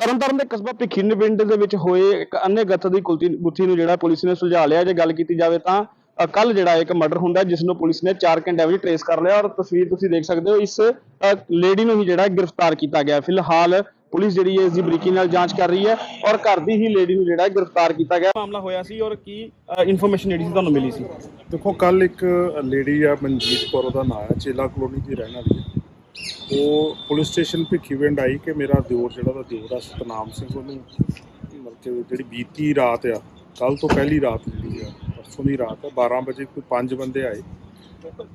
ਤਰਨਤਾਰਨ ਦੇ ਕਸਬਾ ਭਿੱਖੀਨ ਪਿੰਡ ਦੇ ਵਿੱਚ ਹੋਏ ਇੱਕ ਅੰਨੇ ਗੱਤ ਦੀ ਕੁਲਤੀ ਗੁੱਥੀ ਨੂੰ ਜਿਹੜਾ ਪੁਲਿਸ ਨੇ ਸੁਲਝਾ ਲਿਆ ਜੇ ਗੱਲ ਕੀਤੀ ਜਾਵੇ ਤਾਂ ਕੱਲ ਜਿਹੜਾ ਇੱਕ ਮਰਡਰ ਹੁੰਦਾ ਜਿਸ ਨੂੰ ਪੁਲਿਸ ਨੇ 4 ਘੰਟਿਆਂ ਵਿੱਚ ਟਰੇਸ ਕਰ ਲਿਆ ਔਰ ਤਸਵੀਰ ਤੁਸੀਂ ਦੇਖ ਸਕਦੇ ਹੋ ਇਸ ਲੇਡੀ ਨੂੰ ਹੀ ਜਿਹੜਾ ਗ੍ਰਿਫਤਾਰ ਕੀਤਾ ਗਿਆ। ਫਿਲਹਾਲ ਪੁਲਿਸ ਜਿਹੜੀ ਹੈ ਇਸ ਦੀ ਬਰੀਕੀ ਨਾਲ ਜਾਂਚ ਕਰ ਰਹੀ ਹੈ ਔਰ ਘਰ ਦੀ ਹੀ ਲੇਡੀ ਨੂੰ ਜਿਹੜਾ ਗ੍ਰਿਫਤਾਰ ਕੀਤਾ ਗਿਆ। ਮਾਮਲਾ ਹੋਇਆ ਸੀ ਔਰ ਕੀ ਇਨਫੋਰਮੇਸ਼ਨ ਜਿਹੜੀ ਸੀ ਤੁਹਾਨੂੰ ਮਿਲੀ ਸੀ? ਦੇਖੋ ਕੱਲ ਇੱਕ ਲੇਡੀ ਆ ਮਨਜੀਤ ਕੌਰ ਉਹਦਾ ਨਾਮ ਹੈ ਚੇਲਾ ਕਲੋਨੀ ਦੀ ਰਹਿਣ ਵਾਲੀ ਹੈ। ਉਹ ਪੁਲਿਸ ਸਟੇਸ਼ਨ ਭਿੱਖੀਵਿੰਡ ਆਈ ਕਿ ਮੇਰਾ ਦਿਓਰ ਜਿਹੜਾ ਦਾ ਦਿਓਰ ਆ, ਸਤਨਾਮ ਸਿੰਘ, ਉਹਨੂੰ ਮਤਲਬ ਕਿ ਜਿਹੜੀ ਬੀਤੀ ਰਾਤ ਆ ਕੱਲ ਤੋਂ ਪਹਿਲੀ ਰਾਤ ਜਿਹੜੀ ਆ, ਪਰਸੋਂ ਦੀ ਰਾਤ ਆ 12 ਵਜੇ ਕੋਈ ਪੰਜ ਬੰਦੇ ਆਏ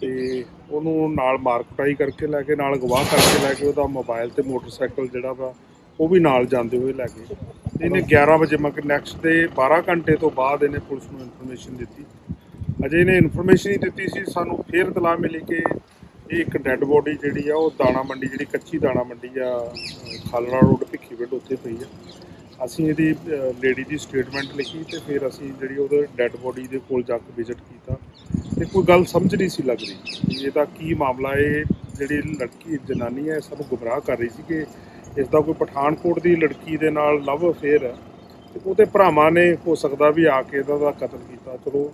ਤੇ ਉਹਨੂੰ ਨਾਲ ਮਾਰ ਕੁਟਾਈ ਕਰਕੇ ਲੈ ਕੇ, ਨਾਲ ਗਵਾਹ ਕਰਕੇ ਲੈ ਕੇ ਉਹਦਾ ਮੋਬਾਈਲ ਤੇ ਮੋਟਰਸਾਈਕਲ ਜਿਹੜਾ ਵਾ, ਉਹ ਵੀ ਨਾਲ ਜਾਂਦੇ ਹੋਏ ਲੈ ਗਏ। ਤੇ ਇਹਨੇ 11 ਵਜੇ ਮਗਰ ਨੈਕਸਟ ਦੇ 12 ਘੰਟੇ ਤੋਂ ਬਾਅਦ ਇਹਨੇ ਪੁਲਿਸ ਨੂੰ ਇਨਫੋਰਮੇਸ਼ਨ ਦਿੱਤੀ। ਅਜੇ ਇਹਨੇ ਇਨਫੋਰਮੇਸ਼ਨ ਹੀ ਦਿੱਤੀ ਸੀ, ਸਾਨੂੰ ਫੇਰ ਤਲਾਹ ਮਿਲੀ ਕਿ ਇਹ ਇੱਕ ਡੈੱਡ ਬੋਡੀ ਜਿਹੜੀ ਆ, ਉਹ ਦਾਣਾ ਮੰਡੀ ਜਿਹੜੀ ਕੱਚੀ ਦਾਣਾ ਮੰਡੀ ਆ ਅਹ ਖਾਲੜਾ ਰੋਡ ਭਿੱਖੀਵਿੰਡ ਉੱਥੇ ਪਈ ਆ। ਅਸੀਂ ਇਹਦੀ ਲੇਡੀ ਦੀ ਸਟੇਟਮੈਂਟ ਲਿਖੀ ਤੇ ਫਿਰ ਅਸੀਂ ਜਿਹੜੀ ਉਹਦੇ ਡੈੱਡ ਬੋਡੀ ਦੇ ਕੋਲ ਜਾ ਕੇ ਵਿਜ਼ਿਟ ਕੀਤਾ। ਤੇ ਕੋਈ ਗੱਲ ਸਮਝ ਨਹੀਂ ਸੀ ਲੱਗ ਰਹੀ ਵੀ ਇਹਦਾ ਕੀ ਮਾਮਲਾ ਇਹ ਜਿਹੜੀ ਲੜਕੀ, ਜਨਾਨੀ ਹੈ ਸਾਨੂੰ ਗੁੰਮਰਾਹ ਕਰ ਰਹੀ ਸੀ ਕਿ ਇਸ ਦਾ ਕੋਈ ਪਠਾਨਕੋਟ ਦੀ ਲੜਕੀ ਦੇ ਨਾਲ ਲਵ ਅਫੇਅਰ ਹੈ। ਤੇ ਉਹਦੇ ਭਰਾਵਾਂ ਨੇ, ਹੋ ਸਕਦਾ ਵੀ ਆ ਕੇ ਇਹਦਾ ਦਾ ਕਤਲ ਕੀਤਾ। ਚਲੋ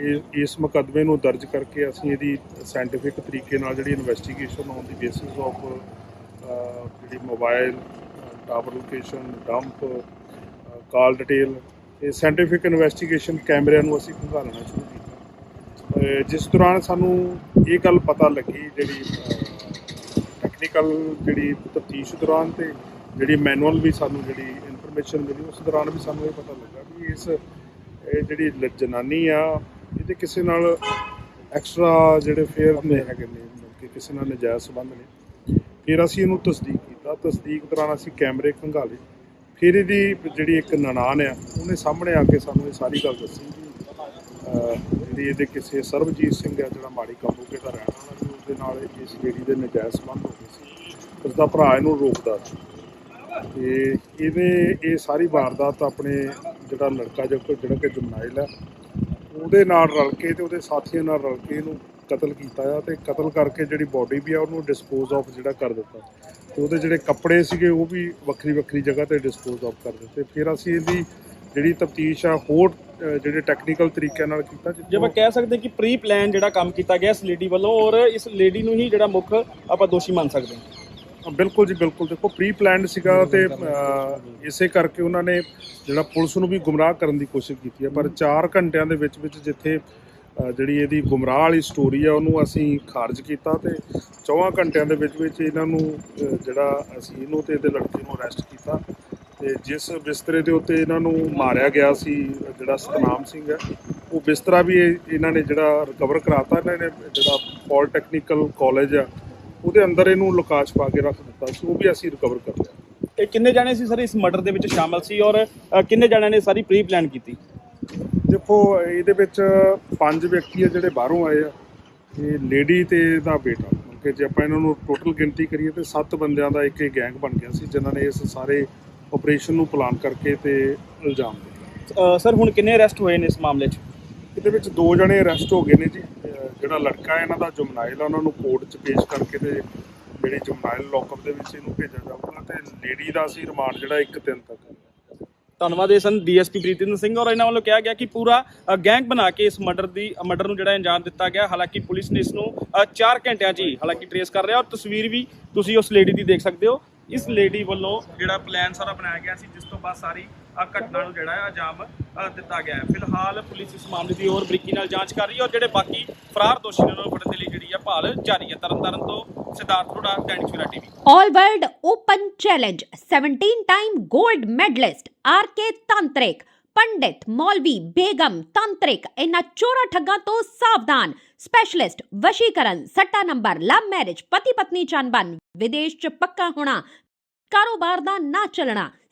ਇਹ ਇਸ ਮੁਕੱਦਮੇ ਨੂੰ ਦਰਜ ਕਰਕੇ ਅਸੀਂ ਇਹਦੀ ਸਾਇੰਟੀਫਿਕ ਤਰੀਕੇ ਨਾਲ ਜਿਹੜੀ ਇਨਵੈਸਟੀਗੇਸ਼ਨ ਔਨ ਦੀ ਬੇਸਿਸ ਆਫ ਜਿਹੜੀ mobile tower location dump call detail ਇਹ ਸਾਇੰਟੀਫਿਕ ਇਨਵੈਸਟੀਗੇਸ਼ਨ ਕੈਮਰਿਆਂ ਨੂੰ ਅਸੀਂ ਖੰਗਾਲਣਾ ਸ਼ੁਰੂ ਕੀਤਾ। ਜਿਸ ਦੌਰਾਨ ਸਾਨੂੰ ਇਹ ਗੱਲ ਪਤਾ ਲੱਗੀ ਜਿਹੜੀ ਟੈਕਨੀਕਲ ਜਿਹੜੀ ਤਫਤੀਸ਼ ਦੌਰਾਨ ਤੇ ਜਿਹੜੀ ਮੈਨੂਅਲ ਵੀ ਸਾਨੂੰ ਜਿਹੜੀ ਇਨਫੋਰਮੇਸ਼ਨ ਮਿਲੀ, ਉਸ ਦੌਰਾਨ ਵੀ ਸਾਨੂੰ ਇਹ ਪਤਾ ਲੱਗਾ ਵੀ ਇਸ, ਇਹ ਜਿਹੜੀ ਜਨਾਨੀ ਆ ਇਹਦੇ ਕਿਸੇ ਨਾਲ ਐਕਸਟਰਾ ਜਿਹੜੇ ਫੇਅਰ ਨੇ ਹੈਗੇ ਨੇ ਕਿ ਕਿਸੇ ਨਾਲ ਨਜਾਇਜ਼ ਸੰਬੰਧ ਨੇ। ਫਿਰ ਅਸੀਂ ਇਹਨੂੰ ਤਸਦੀਕ ਕੀਤਾ। ਤਸਦੀਕ ਦੌਰਾਨ ਅਸੀਂ ਕੈਮਰੇ ਖੰਗਾਲੇ। ਫਿਰ ਇਹਦੀ ਜਿਹੜੀ ਇੱਕ ਨਨਾਨ ਆ, ਉਹਨੇ ਸਾਹਮਣੇ ਆ ਕੇ ਸਾਨੂੰ ਇਹ ਸਾਰੀ ਗੱਲ ਦੱਸੀ। ਜਿਹੜੀ ਇਹਦੇ ਕਿਸੇ ਸਰਬਜੀਤ ਸਿੰਘ ਆ, ਜਿਹੜਾ ਮਾੜੀ ਕਾਬੂਕੇ ਦਾ ਰਹਿਣ ਵਾਲਾ ਸੀ ਉਸਦੇ ਨਾਲ ਇਸ ਜਿਹੜੀ ਦੇ ਨਜਾਇਜ਼ ਸੰਬੰਧ ਹੋ ਗਏ ਸੀ। ਉਸ ਦਾ ਭਰਾ ਇਹਨੂੰ ਰੋਕਦਾ ਸੀ। ਤੇ ਇਹਨੇ ਇਹ ਸਾਰੀ ਵਾਰਦਾਤ ਆਪਣੇ ਜਿਹੜਾ ਲੜਕਾ, ਜਿਹੜਾ ਜਿਹੜਾ ਕਿ ਜਮਨਾਇਲ ਹੈ ਉਹਦੇ ਨਾਲ ਰਲ ਕੇ ਤੇ ਉਹਦੇ ਸਾਥੀਆਂ ਨਾਲ ਰਲ ਕੇ ਇਹਨੂੰ ਕਤਲ ਕੀਤਾ ਆ ਤੇ ਕਤਲ ਕਰਕੇ ਜਿਹੜੀ ਬਾਡੀ ਵੀ ਆ ਉਹਨੂੰ ਡਿਸਪੋਜ਼ ਆਫ ਜਿਹੜਾ ਕਰ ਦਿੱਤਾ। ਤੇ ਉਹਦੇ ਜਿਹੜੇ ਕੱਪੜੇ ਸੀਗੇ ਉਹ ਵੀ ਵੱਖਰੀ ਵੱਖਰੀ ਜਗ੍ਹਾ ਤੇ ਡਿਸਪੋਜ਼ ਆਫ ਕਰ ਦਿੱਤੇ। ਫਿਰ ਅਸੀਂ ਇਹਦੀ ਜਿਹੜੀ ਤਫਤੀਸ਼ ਆ, ਹੋਰ ਜਿਹੜੇ ਟੈਕਨੀਕਲ ਤਰੀਕਿਆਂ ਨਾਲ ਕੀਤਾ ਜੇ ਆਪਾਂ ਕਹਿ ਸਕਦੇ ਕਿ ਪ੍ਰੀ ਪਲਾਨ ਜਿਹੜਾ ਕੰਮ ਕੀਤਾ ਗਿਆ ਇਸ ਲੇਡੀ ਵੱਲੋਂ ਔਰ ਇਸ ਲੇਡੀ ਨੂੰ ਹੀ ਜਿਹੜਾ ਮੁੱਖ ਆਪਾਂ ਦੋਸ਼ੀ ਮੰਨ ਸਕਦੇ ਹਾਂ। ਬਿਲਕੁਲ ਜੀ ਬਿਲਕੁਲ। ਦੇਖੋ ਪ੍ਰੀ ਪਲਾਨਡ ਸੀਗਾ ਤੇ ਇਸੇ ਕਰਕੇ ਉਹਨਾਂ ਨੇ ਜਿਹੜਾ ਪੁਲਿਸ ਨੂੰ ਵੀ ਗੁੰਮਰਾਹ ਕਰਨ ਦੀ ਕੋਸ਼ਿਸ਼ ਕੀਤੀ ਹੈ। ਪਰ 4 ਘੰਟਿਆਂ ਦੇ ਵਿੱਚ ਵਿੱਚ ਜਿੱਥੇ ਜਿਹੜੀ ਇਹਦੀ ਗੁੰਮਰਾਹ ਵਾਲੀ ਸਟੋਰੀ ਆ ਉਹਨੂੰ ਅਸੀਂ ਖਾਰਜ ਕੀਤਾ ਤੇ 4 ਘੰਟਿਆਂ ਦੇ ਵਿੱਚ ਵਿੱਚ ਇਹਨਾਂ ਨੂੰ ਜਿਹੜਾ ਅਸੀਂ ਇਹਨੂੰ ਤੇ ਇਹਦੇ ਲੜਕੇ ਨੂੰ ਅਰੈਸਟ ਕੀਤਾ ਤੇ ਜਿਸ ਬਿਸਤਰੇ ਦੇ ਉੱਤੇ ਇਹਨਾਂ ਨੂੰ ਮਾਰਿਆ ਗਿਆ ਸੀ ਜਿਹੜਾ ਸਤਨਾਮ ਸਿੰਘ ਹੈ ਉਹ ਬਿਸਤਰਾ ਵੀ ਇਹ- ਇਹਨਾਂ ਨੇ ਜਿਹੜਾ ਰਿਕਵਰ ਕਰਾਤਾ ਇਹਨਾਂ ਨੇ ਜਿਹੜਾ ਪੋਲੀਟੈਕਨੀਕਲ ਕਾਲਜ ਆ ਉਹਦੇ ਅੰਦਰ ਇਹਨੂੰ ਲੁਕਾ ਛਪਾ ਕੇ ਰੱਖ ਦਿੱਤਾ ਸੀ ਉਹ ਵੀ ਅਸੀਂ ਰਿਕਵਰ ਕਰ ਲਿਆ। ਇਹ ਕਿੰਨੇ ਜਾਣੇ ਸੀ ਸਰ ਇਸ ਮਰਡਰ ਦੇ ਵਿੱਚ ਸ਼ਾਮਲ ਸੀ ਔਰ ਅ, ਕਿੰਨੇ ਜਾਣਿਆਂ ਨੇ ਸਾਰੀ ਪ੍ਰੀ ਪਲਾਨ ਕੀਤੀ? ਦੇਖੋ ਇਹਦੇ ਵਿੱਚ ਪੰਜ ਵਿਅਕਤੀ ਆ ਜਿਹੜੇ ਬਾਹਰੋਂ ਆਏ ਆ। ਤੇ ਲੇਡੀ ਤੇ ਇਹਦਾ ਬੇਟਾ। ਮਤਲਬ ਕਿ ਜੇ ਆਪਾਂ ਇਹਨਾਂ ਨੂੰ ਟੋਟਲ ਗਿਣਤੀ ਕਰੀਏ ਤੇ ਸੱਤ ਬੰਦਿਆਂ ਦਾ ਇੱਕ ਇਹ ਗੈਂਗ ਬਣ ਗਿਆ ਸੀ ਜਿਨ੍ਹਾਂ ਨੇ ਇਸ ਸਾਰੇ ਆਪਰੇਸ਼ਨ ਨੂੰ ਪਲਾਨ ਕਰਕੇ ਤੇ ਇਲਜ਼ਾਮ ਦਿੱਤਾ। ਅ, ਸਰ ਹੁਣ ਕਿੰਨੇ ਅਰੈਸਟ ਹੋਏ ਨੇ ਇਸ ਮਾਮਲੇ 'ਚ? ਇਹਦੇ ਵਿੱਚ ਦੋ ਜਣੇ ਅਰੈਸਟ ਹੋ ਗਏ ਨੇ ਜੀ। ਜਿਹੜਾ ਲੜਕਾ ਇਹਨਾਂ ਦਾ ਜੁਮਨਾਇਲ ਉਹਨਾਂ ਨੂੰ ਕੋਰਟ 'ਚ ਪੇਸ਼ ਕਰਕੇ ਤੇ ਜਿਹੜੀ ਜੁਮਨਾਇਲ ਲੋਕਅਪ ਦੇ ਵਿੱਚ ਇਹਨੂੰ ਭੇਜਿਆ ਜਾਊਗਾ ਤੇ ਲੇਡੀ ਦਾ ਅਸੀਂ ਰਿਮਾਂਡ ਜਿਹੜਾ ਇੱਕ ਦਿਨ ਤੱਕ ਧੰਨਵਾਦ ਸਨ ਡੀਐਸਪੀ ਪ੍ਰੀਤਿੰਦਰ ਸਿੰਘ ਔਰ ਇਹਨਾਂ ਵੱਲੋਂ ਕਿਹਾ ਗਿਆ ਕਿ ਪੂਰਾ ਗੈਂਗ ਬਣਾ ਕੇ ਇਸ ਮਰਡਰ ਦੀ ਮਰਡਰ ਨੂੰ ਜਿਹੜਾ ਅੰਜਾਮ ਦਿੱਤਾ ਗਿਆ। ਹਾਲਾਂਕਿ ਪੁਲਿਸ ਨੇ ਇਸ ਨੂੰ 4 ਘੰਟਿਆਂ 'ਚ ਹੀ ਹਾਲਾਂਕਿ ਟਰੇਸ ਕਰ ਰਿਹਾ ਔਰ ਤਸਵੀਰ ਵੀ ਤੁਸੀਂ ਉਸ ਲੇਡੀ ਦੀ ਦੇਖ ਸਕਦੇ ਹੋ। ਇਸ ਲੇਡੀ ਵੱਲੋਂ ਜਿਹੜਾ ਪਲਾਨ ਸਾਰਾ ਬਣਾਇਆ ਗਿਆ ਸੀ, ਜਿਸ ਤੋਂ ਬਾਅਦ ਸਾਰੀ ਅ, ਘਟਨਾ ਨੂੰ ਜਿਹੜਾ ਹੈ ਅੰਜਾਮ ਦਿੱਤਾ ਗਿਆ ਹੈ। ਫਿਲਹਾਲ ਪੁਲਿਸ ਇਸ ਮਾਮਲੇ ਦੀ ਹੋਰ ਬਰੀਕੀ ਨਾਲ ਜਾਂਚ ਕਰ ਰਹੀ ਹੈ ਔਰ ਜਿਹੜੇ ਬਾਕੀ ਫਰਾਰ ਦੋਸ਼ੀ ਨੇ ਉਹਨਾਂ ਨੂੰ ਫੜਨ ਦੇ ਲਈ ਜਿਹੜੀ ਹੈ ਭਾਲ ਜਾਰੀ ਹੈ। ਤਰਨਤਾਰਨ ਤੋਂ Siddharth Rora Dainik Savera TV. All World Open Challenge 17 time gold medalist RK Tantrik ਪੰਡਿਤ ਮੌਲਵੀ ਬੇਗਮ ਤੰਤਰਿਕ ਇਹਨਾਂ ਚੋਰਾ ਠੱਗਾਂ ਤੋਂ ਸਾਵਧਾਨ ਸਪੈਸ਼ਲਿਸਟ ਵਸ਼ੀਕਰਨ ਸੱਟਾ ਨੰਬਰ ਲਵ ਮੈਰਿਜ ਪਤੀ ਪਤਨੀ ਚੰਬਨ ਵਿਦੇਸ਼ ਚ ਪੱਕਾ ਹੋਣਾ ਕਾਰੋਬਾਰ ਦਾ ਨਾ ਚੱਲਣਾ